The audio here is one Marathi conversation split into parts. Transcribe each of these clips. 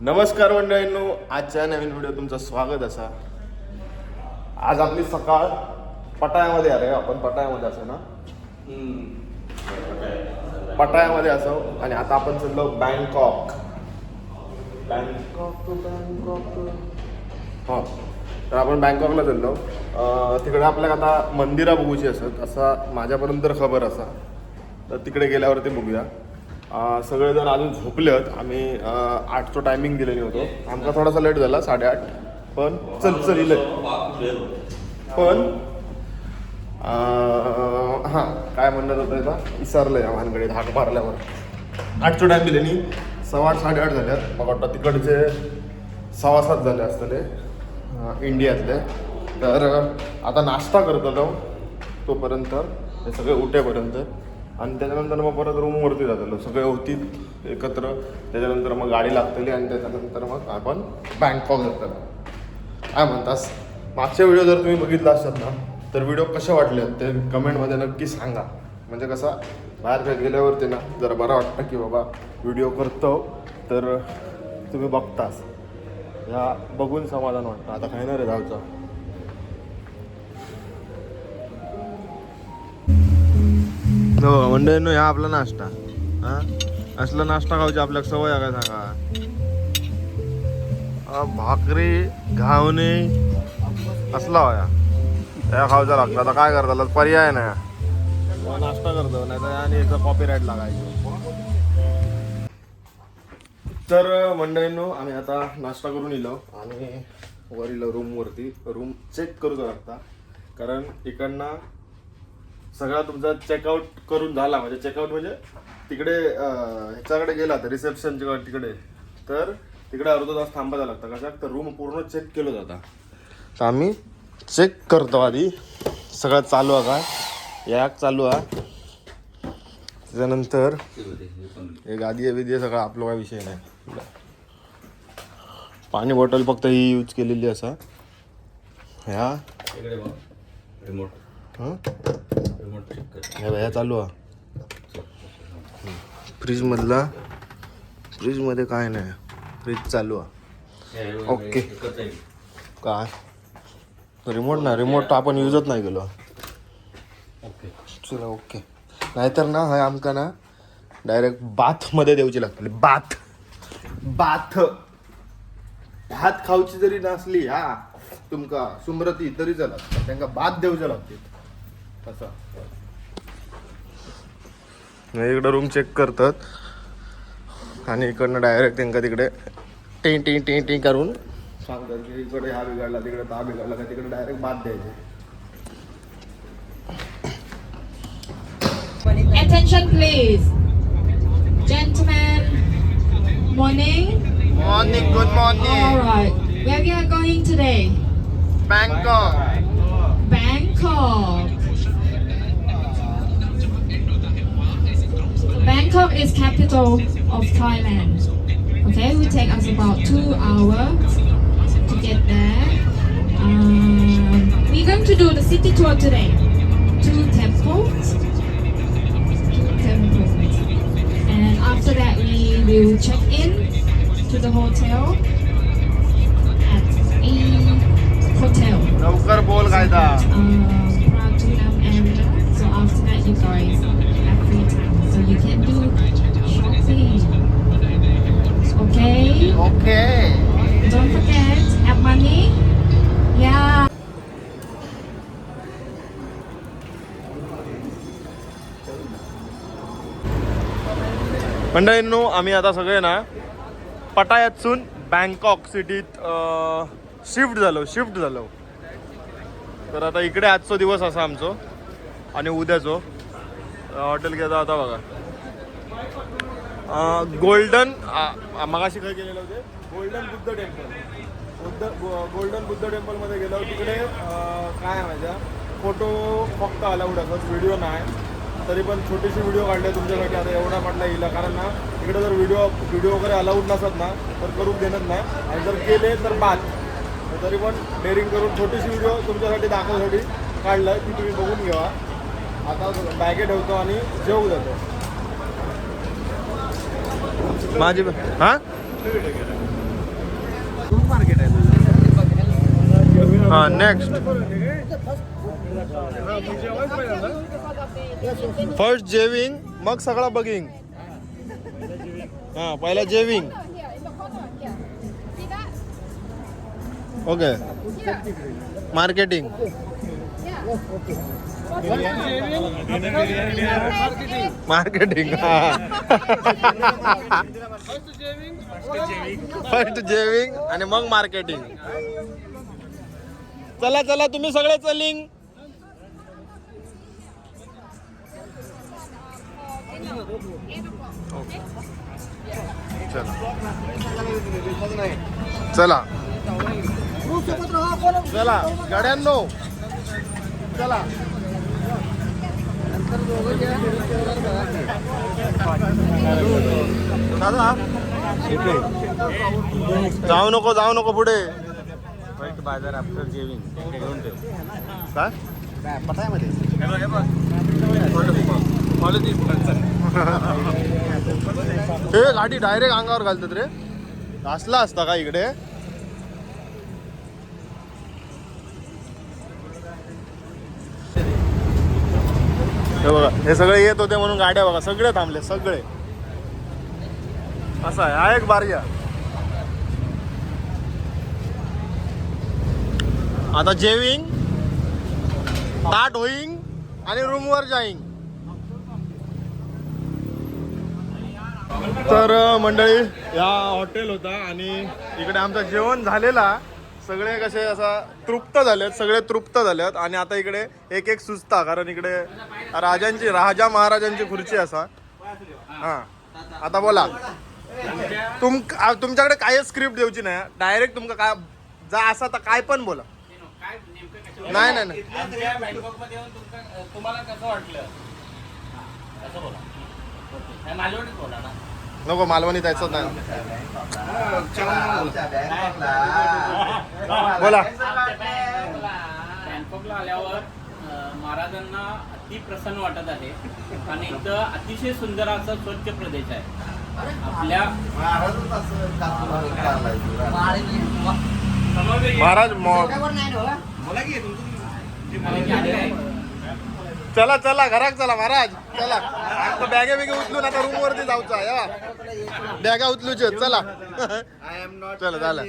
नमस्कार मंडळींनो आजच्या नवीन व्हिडिओ तुमचं स्वागत असा. आज आपली सकाळ पटायामध्ये अरे आपण पटायामध्ये असो ना? पटायामध्ये असो आणि आता आपण चाललो बँकॉक बँकॉक बँकॉक हा. तर आपण बँकॉकला चाललो. तिकडे आपल्याला आता मंदिरा बघूची असत असा माझ्यापर्यंत खबर असा. तर तिकडे गेल्यावरती बघूया. सगळेजण अजून झोपलेत आम्ही आठचं टायमिंग दिलेली होतो. आमचा थोडासा लेट झाला साडेआठ. पण चल चल इले. पण हां काय म्हणणार होतं याचा विसरलं या भानगडीत हाक मारल्यावर. आठचं टाईम दिलेली. सव्वा आठ साडेआठ झाल्यात. मग वाटतं तिकडचे सव्वा सात झाले असतले इंडियातले. तर आता नाश्ता करत होतो तोपर्यंत हे सगळे उठेपर्यंत. आणि त्याच्यानंतर मग परत रूमवरती जातलो सगळे होतील एकत्र. त्याच्यानंतर मग गाडी लागतली आणि त्याच्यानंतर मग आपण बँकॉक जातलो काय म्हणतास? मागच्या व्हिडिओ जर तुम्ही बघितला असतात ना तर व्हिडिओ कसे वाटले? ते कमेंटमध्ये नक्की सांगा. म्हणजे कसा? बाहेर काय गेल्यावरती ना जरा बरं वाटतं की बाबा व्हिडिओ करतो. तर तुम्ही बघतास. या बघून समाधान वाटतं. आता काही नाही रे जायचं. हो ह्या आपला नाश्ता. हा? असला नाश्ता खाऊची आपल्याला सवय आहे काय सांगा? भाकरी घावणे असला होया. त्या खाऊचा लागतं. आता काय करता? पर्याय नाही. नाश्ता करतो नाही तर आणि याचा कॉपी राईट लागायचो. तर मंडळींनो आम्ही आता नाश्ता करून इलो आणि वर इलो रूमवरती रूम चेक करू लागता कारण इकडनं सगळा तुमचा चेकआउट करून झाला. म्हणजे चेकआउट म्हणजे तिकडे ह्याच्याकडे गेला तर रिसेप्शनच्या तिकडे. तर तिकडे अर्धा तास थांबायला लागतं. कशा तर रूम पूर्ण चेक केलं जाता. तर आम्ही चेक करतो आधी. सगळं चालू आहे का? याक चालू आहे. त्याच्यानंतर हे गादी बिदी सगळं आपलं काय विषय नाही. पाणी बॉटल फक्त ही यूज केलेली असा. ह्या. रिमोट हं? रिमोट चेक कर. ह्या ह्या चालू आहे फ्रीजमधला फ्रीजमध्ये काय नाही. फ्रीज चालू आहे ओके. काय? रिमोट ना रिमोट आपण यूजच नाही केलो. ओके. चला ओके. नाहीतर ना हय आमका ना डायरेक्ट बाथमध्ये देऊची लागतली. बाथ. बाथ. भात खाऊची जरी नसली हा तुमका सुमरती तरी चला त्यांना बाथ देऊच्या लागतील. असं इकडं रूम चेक करतात आणि इकडनं डायरेक्ट त्यांना तिकडे टी टी टी टी करून सांगतात की इकडे हा बिघडला तिकडे हा बिघडला का तिकडे डायरेक्ट बाथ द्यायचे Attention please. Gentlemen, morning. Morning good Alright, where we are going today? Bangkok Bangkok. Bangkok is capital of Thailand. Okay, it will take us about two hours to get there. Um, we're going to do the city tour today. Two temples. Two temples. And after that we will check in to the hotel at a hotel. Um, मंडळींनो आम्ही आता सगळे ना पटायातसून बँकॉक सिटीत शिफ्ट झालो शिफ्ट झालो. तर आता इकडे आजचो दिवस असा आमचो आणि उद्याचो. हॉटेल घेता आता बघा. गोल्डन मगाशी काय केलेलं होते? Golden Buddha temple. Buddha golden Buddha टेम्पलमध्ये गेलो. तिकडे काय आहे माझ्या फोटो फक्त अलाउड असतात व्हिडिओ नाही. तरी पण छोटीशी व्हिडिओ काढले तुमच्यासाठी. आता एवढा म्हटलं येईल कारण ना इकडे जर व्हिडिओ व्हिडिओ वगैरे अलाउड नसत ना तर करून देणार नाही. आणि जर केले तर बाद. तर तरी पण डेअरिंग करून छोटीशी व्हिडिओ तुमच्यासाठी दाखवण्यासाठी काढलं ती तुम्ही बघून घ्या. आता बॅगे ठेवतो आणि जेवू जातो. माझी हा? हा नेक्स्ट फर्स्ट जेविंग मग सगळा बगिंग हा पहिला जेविंग ओके मार्केटिंग मार्केटिंग फर्स्ट जेविंग आणि मग मार्केटिंग चला चला तुम्ही सगळे चलिंग. चला. चला. गाड्यांनो. चला. दादा. जाऊ नको जाऊ नको पुढे. वाईट बाजार आफ्टर जेविंग घेऊन ठेव काय हे गाडी डायरेक्ट अंगावर घालतात रे. असला असता का इकडे? हे बघा हे सगळे येत होते म्हणून गाड्या बघा सगळे थांबले सगळे. असं आहे हा एक बारिया आता जेविंग ताट होईंग आणि रूमवर जाईंग. तर मंडळी या हॉटेल होता आणि इकडे आमचं जेवण झालेला सगळे कसे असा तृप्त झालेत सगळे तृप्त झालेत. आणि आता इकडे एक एक सुचता कारण इकडे राजांची राजा महाराजांची खुर्ची असा. हा. आता बोला. तुम आ- तुमच्याकडे काय स्क्रिप्ट देऊची नाही. डायरेक्ट तुमका काय जा असा तर काय पण बोला. नाही नाही नाही. तुम्हाला कसं वाटलं? असं बोला. नको मालवणी जायचं नाही. बोला. बँकॉकला आल्यावर महाराजांना अति प्रसन्न वाटत आहे. आणि इथं अतिशय सुंदर असा स्वच्छ प्रदेश आहे. आपल्या महाराज चला चला घरात चला महाराज चला. आता बॅगे बिगे उचलून आता रूम वरती जाऊचा या बॅगा उचलूचे चला. चला झालं.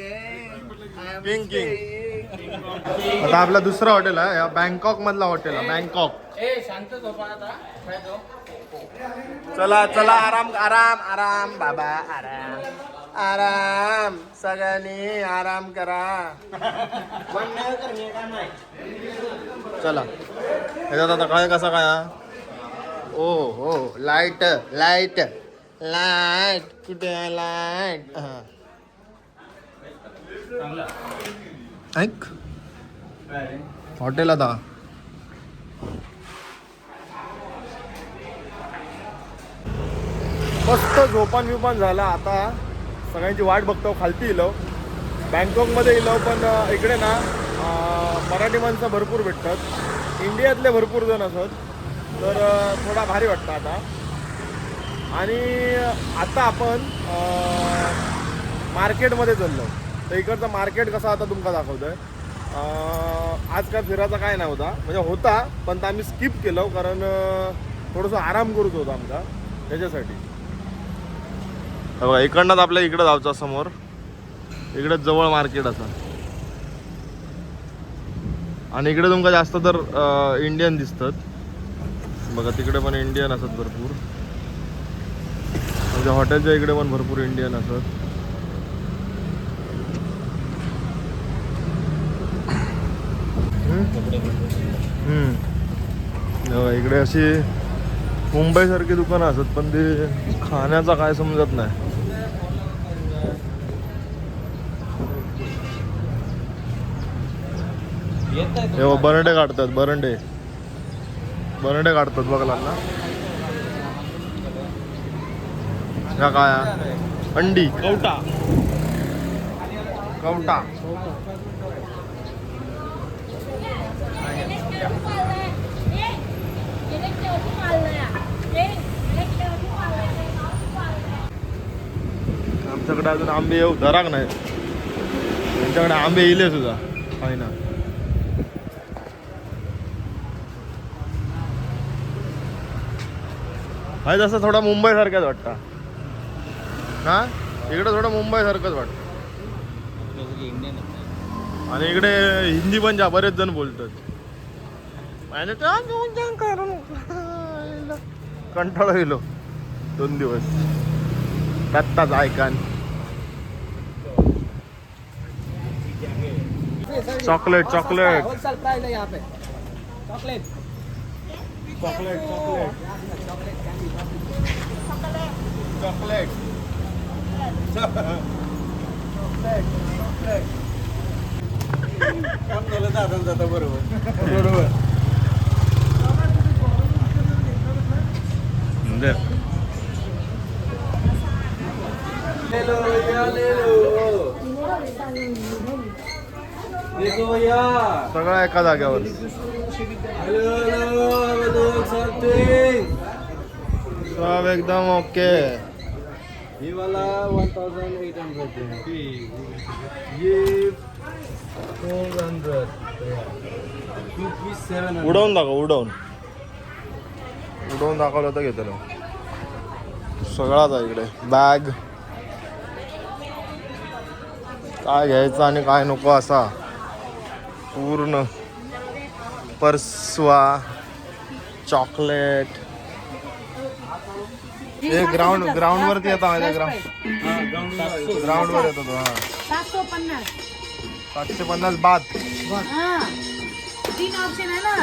किंग किंग आता आपला दुसरा हॉटेल आहे या बँकॉक मधला हॉटेल आहे बँकॉक? चला चला आराम आराम आराम बाबा आराम. आराम सगळ्यांनी आराम करा. चला. ह्याच्यात आता काय कसा काय हा? ओ हो. लाइट लाइट लाइट कुठे आहे लाइट हा. ऐक. हॉटेल आता. मस्त झोपान बिपान झाला आता. सगळ्यांची वाट बघतो खालती इलो बँकॉकमध्ये इलो पण इकडे ना मराठी माणसं भरपूर भेटतात. इंडियातले भरपूर जण असत. तर थोडा भारी वाटतं आता. आणि आता आपण मार्केटमध्ये चाललो. तर इकडचं मार्केट कसं आता तुमका दाखवतोय. आज काय फिरायचा काय नाही होता. म्हणजे होता पण तर आम्ही स्किप केलं कारण थोडंसं आराम करूच होतो आमचा त्याच्यासाठी. बघा इकडनंच आपल्या इकडं जायचं समोर. इकडे जवळ मार्केट असा. आणि इकडे तुमका जास्त तर इंडियन दिसतात. बघा तिकडे पण इंडियन असत भरपूर. म्हणजे हॉटेलच्या इकडे पण भरपूर इंडियन असत. इकडे अशी मुंबईसारखी दुकानं असत पण ते खाण्याचा काय समजत नाही. बरंडे काढतात बरंडे. बरंडे काढतात बघा ना ह्या काय? अंडी. कवटा. कवटा. आमच्याकडे अजून आंबे येऊ धराक नाही. त्यांच्याकडे आंबे इले सुद्धा. आहे ना. आहे जसं थोडा मुंबई सारखाच वाटतं. ना इकडे थोडं मुंबई सारखंच वाटतं. आणि इकडे हिंदी पण जा बरेच जण बोलतात. आणि. कंटाळा गेलो दोन दिवस. दत्ताच ऐकान. Chocolate chocolate. होलसेल प्राइस है यहाँ पे. चॉकलेट. Chocolate chocolate. बरोबर. सुंदर ले लो भैया ले लो देखो भैया सगळं एका जाग्यावर हेलो हेलो समथिंग सब एकदम ओके. ये वाला 1800 है ये 400 टू पीस 700 उडवून दाखव उडवून. उडवून दाखवलं तर घेतलं. सगळाच आहे इकडे. बॅग काय घ्यायचं आणि काय नको असा. पूर्ण. पर्सवा. चॉकलेट. हे ग्राउंड ग्राउंड वरती येतो माझ्या ग्राउंड ग्राउंड वर येतो. तो हा. सात सौ पन्नास. सातशे पन्नास बाद हाँ. तीन ऑप्शन है ना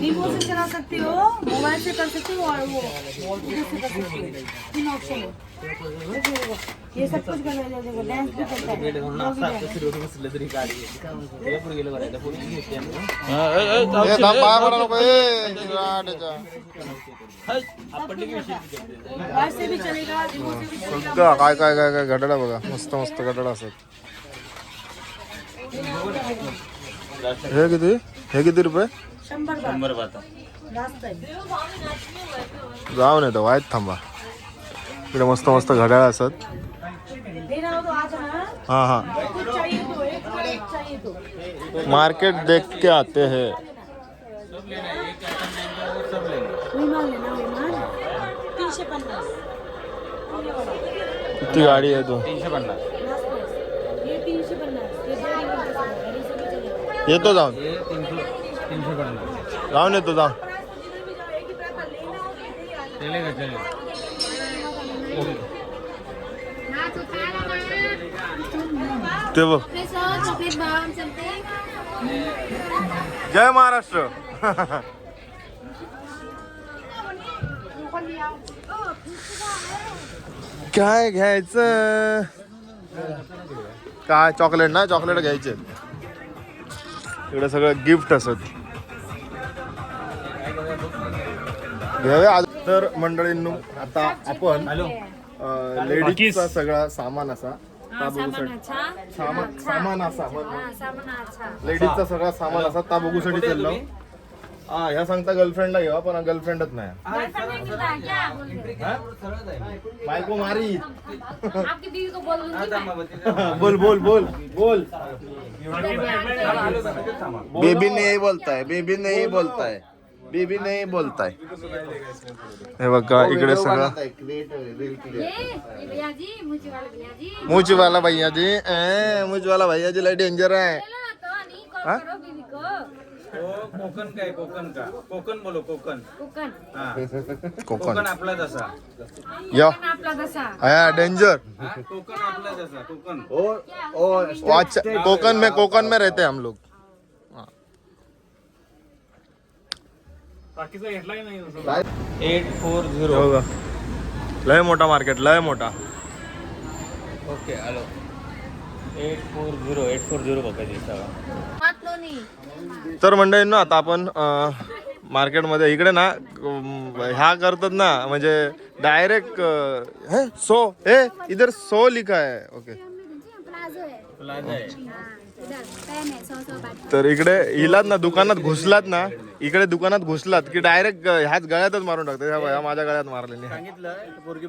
रिमोट से चला सकते हो. मोबाइल से कर सकते हो और वो उधर से कर सकते हो. तीन ऑप्शन है. ये सब कुछ कर डांस भी करता है। काय काय काय काय घड्याळ बघा मस्त मस्त घड्याळ असत हे किती हे किती रुपये शंभर आहे जाऊन येतो वाईट थांबा इकडे मस्त मस्त घड्याळ असत हो हा हा मार्केट देख के आते हैं किती गाडी आहे तो तीनशे पन्नास ये तीनशे पन्नास ये दो रिमोट से चलेगा, ये सभी चलेगा येतो जाऊन. ये 300 300 पन्नास जाऊन येतो जाऊन. ते बघ. जय महाराष्ट्र. काय घ्यायचं? काय चॉकलेट ना चॉकलेट घ्यायचे. इकडे सगळं गिफ्ट असत. घ्यावे आज तर मंडळींनो आता आपण लेडीजचा सगळा सामान असा. ता बघूसाठी सामान सामान असा. लेडीजचा सगळा सामान असा. ता बघूसाठी चाललो हा ह्या सांगता गर्लफ्रेंडला घेवा पण गर्लफ्रेंडच नाही. बायको मारी. आपकी बीवी को बोल दूँगी बोल बोल बोल बोल. बेबी नहीं बोलता है बेबी नहीं बोलता है बेबी नहीं बोलता है हे बघा इकडे सगळं. भैया जी मुझे वाले भैया जी मुझ वाला भैया जी ए, मुझ वाला भैया जी लय डेंजर आहे. चलो तो नहीं कॉल हाँ? करो बीवी को. तो कोकण काय कोकण का? कोकण बोलो कोकण. कुकन हा. कोकण. कोकण आपला जसा. या. आपला दसा आया डेंजर हा कोकण आपला जसा कोकण. वाच कोकण में कोकण में रहते हैं हम लोग. एट फोर हे बघा. लय मोठा मार्केट लय मोठा. Okay hello. Eight four zero eight four zero बघायची सगळं तर मंडळींनो आता आपण मार्केटमध्ये इकडे ना ह्या करतात ना म्हणजे डायरेक्ट सो हे इधर सो लिखा है. ओके तर इकडे हिलात ना दुकानात घुसलात ना इकडे दुकानात घुसलात की डायरेक्ट ह्याच गळ्यातच मारून टाकतात. ह्या माझ्या गळ्यात मारलेली. पोरगी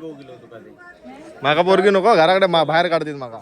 माका पोरगी नको घराकडे बाहेर काढतील माका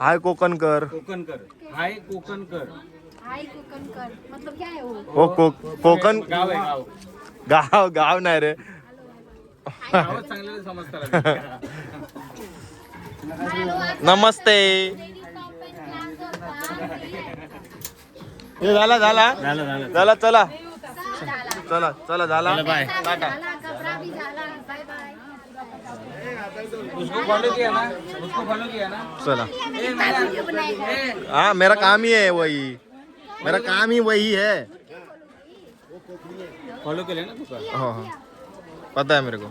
हाय कोकणकर कोकणकर हाय कोकणकर हाय कोकणकर मतलब क्या है वो? हो को कोकण गाव आहे गाव. गाव गाव नाही रे. गावात चांगलं समजतात नमस्ते. हे झाला झाला? झाला चला. चला चला झाला. टाटा झाला कपड़ा भी झाला. बाय बाय उसको फॉलो किया ना? उसको फॉलो किया ना? चला। हाँ मेरा काम ही है वही। मेरा काम ही वही है। फॉलो केले ना तुका? हाँ हाँ। पता है मेरे को।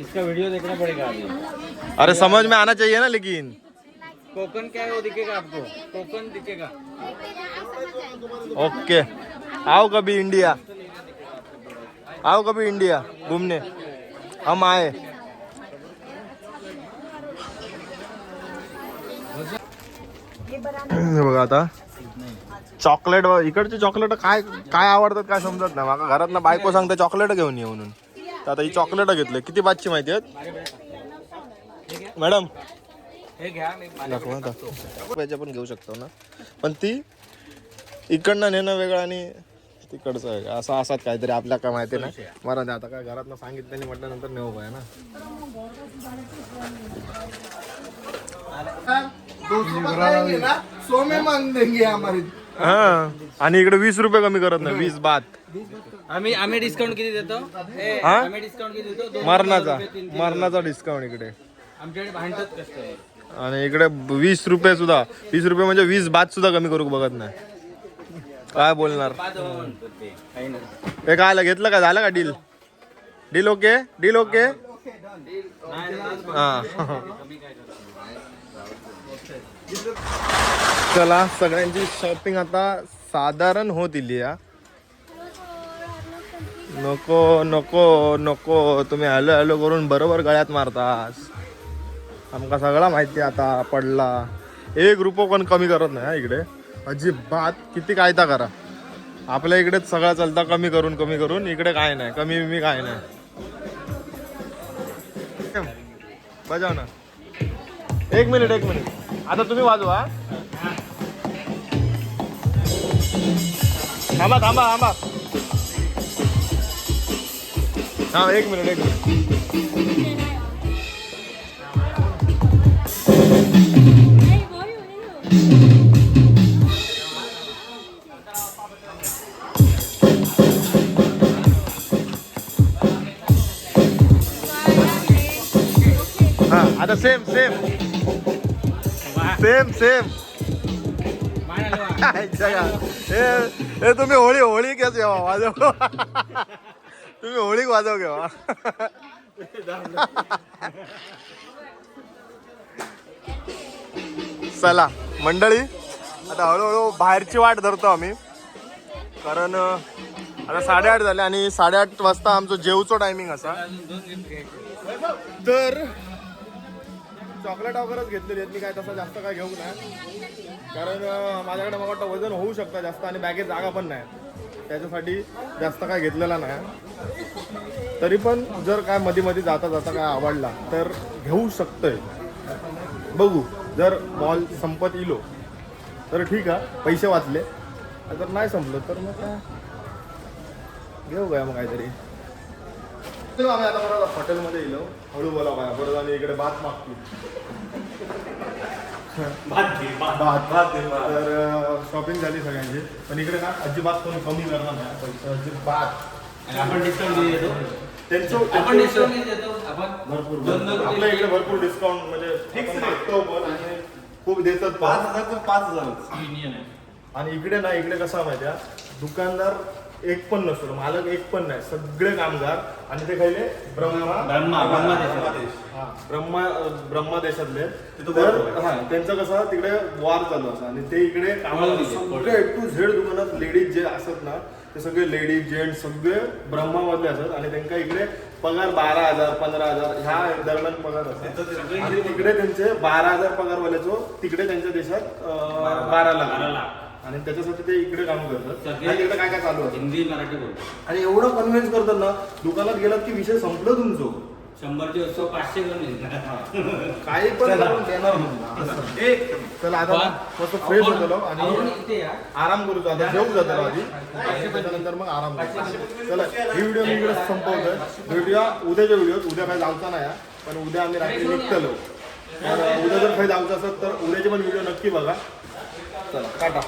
इसका वीडियो देखना पड़ेगा अरे समझ में आना चाहिए ना लेकिन। कोकन क्या है वो दिखेगा आपको? कोकन दिखेगा। ओके। आओ कभी इंडिया। आओ कभी इंडिया घूमने। हम आए। बघा आता. चॉकलेट इकडचे चॉकलेट काय काय आवडतात काय समजत नाही. माझ्या घरात ना बायको सांगते चॉकलेट घेऊन ये म्हणून. तर आता ही चॉकलेट घेतले. किती बादची माहिती आहेत? मॅडम. हे पण घेऊ शकतो ना. पण ती इकडनं नेणं वेगळं आणि तिकडचं आहे असं असतात काहीतरी आपल्या काय माहिती नाही. मला ते आता काय घरात सांगितलं नाही म्हटल्यानंतर नेऊ काय ना. सोमे मांग देंगे हमारी हा आणि इकडे वीस रुपये कमी करत नाही वीस बात. आम्ही आम्ही डिस्काउंट किती देतो? ए, हा? आम्ही डिस्काउंट किती देतो? दोन मरणाचा मरणाचा डिस्काउंट इकडे. रुपये. आमच्याकडे भांडत कसं आहे? आणि इकडे वीस रुपये सुद्धा वीस रुपये म्हणजे वीस बात सुद्धा कमी करू बघत नाही. काय बोलणार? हो हे काय आलं घेतलं का? झालं का deal deal okay deal okay हा. चला सगळ्यांची शॉपिंग आता साधारण होत इली या नको नको नको. तुम्ही हॅलो हॅलो करून बरोबर गळ्यात मारतास. आमका सगळा माहिती आता पडला. एक रुपये पण कमी करत नाही हा इकडे. अजिबात किती कायदा करा. आपल्या इकडेच सगळं चालतं कमी करून कमी करून. इकडे काय नाही कमी बिमी काय नाही. बजाव ना. एक मिनिट एक मिनिट. आता तुम्ही वाजवा. थांबा थांबा थांबा. हा एक मिनिट एक मिनिट. आता सेम सेम सेम सेम हे तुम्ही होळी होळी घेस घेवा वाजव तुम्ही होळी वाजव घेवा चला मंडळी आता हळूहळू बाहेरची वाट धरतो आम्ही. कारण आता साडेआठ झाले आणि साडेआठ वाजता आमचं जेवचं टायमिंग असा. तर चॉकलेट वगैरेच घेतलेली आहेत. मी काय तसं जास्त काय घेऊ नाही कारण माझ्याकडे मला वाटतं वजन होऊ शकतं जास्त आणि बॅगेत जागा पण नाही. त्याच्यासाठी जास्त काय घेतलेला नाही. तरी पण जर काय मध्ये मध्ये जाता जाता काय आवडला तर घेऊ शकतोय. बघू जर मॉल संपत इलो तर ठीक आहे पैसे वाचले. जर नाही संपलं तर मग काय? घेऊ काय मग काहीतरी. आम्ही आता परत हॉटेलमध्ये येलो हळू बोला बाया परत आम्ही इकडे भात मागतो. भात भात. तर शॉपिंग झाली सगळ्यांची. पण इकडे ना अजिबात कोणी कमी करणार नाही. पैसे अजिबात. आणि आपण डिस्काउंट देतो त्यांचं आपण डिस्काउंट किती देतो आपण भरपूर दोन दोन भरपूर. आपल्या इकडे भरपूर डिस्काउंट म्हणजे मागतो पण आणि खूप देतात पण. पाच हजार तर पाच हजार युनियन आहे आणि इकडे ना इकडे कसं आहे माहिती आहे दुकानदार एक पण नसतो. मालक एक पण नाही. सगळे कामगार आणि ते खायले ब्रह्मा ब्रह्मा ब्रह्मा देश हा, ब्रह्मा ब्रह्मा देशातले तर हा त्यांचं कसं तिकडे वार चालू असं. आणि ते इकडे कामाला सगळे टू झेड दुकानात लेडीज जे असतात ना ते सगळे लेडीज जेंट्स सगळे ब्रह्मामधले असतात. आणि त्यांना इकडे पगार बारा हजार पंधरा हजार ह्या दरम्यान पगार असतात तिकडे त्यांचे बारा हजार पगारवाल्याचो तिकडे त्यांच्या देशात बारा लाख. आणि त्याच्यासाठी ते इकडे काम करतात. आणि तिकडे काय काय चालू आहे हिंदी मराठी बोलतो आणि एवढं कन्व्हिन्स करतात ना दुकानात गेलात की विषय संपलं तुमचं. शंभरची वस्तू पाचशे करून काही पण करून देणार म्हणून. चला आता मस्त फ्रेश होतो आणि आराम करू आता जेवू जातो आधी. त्याच्यानंतर मग आराम करू. चला ही व्हिडिओ मी इकडे संपवतोय. भेटूया उद्याच्या व्हिडिओत उद्या काही जाऊचा नाही हा. पण उद्या आम्ही रात्री निघतलो. तर उद्या जर काही जायचं असेल तर उद्याचे पण व्हिडिओ नक्की बघा. चला टाटा.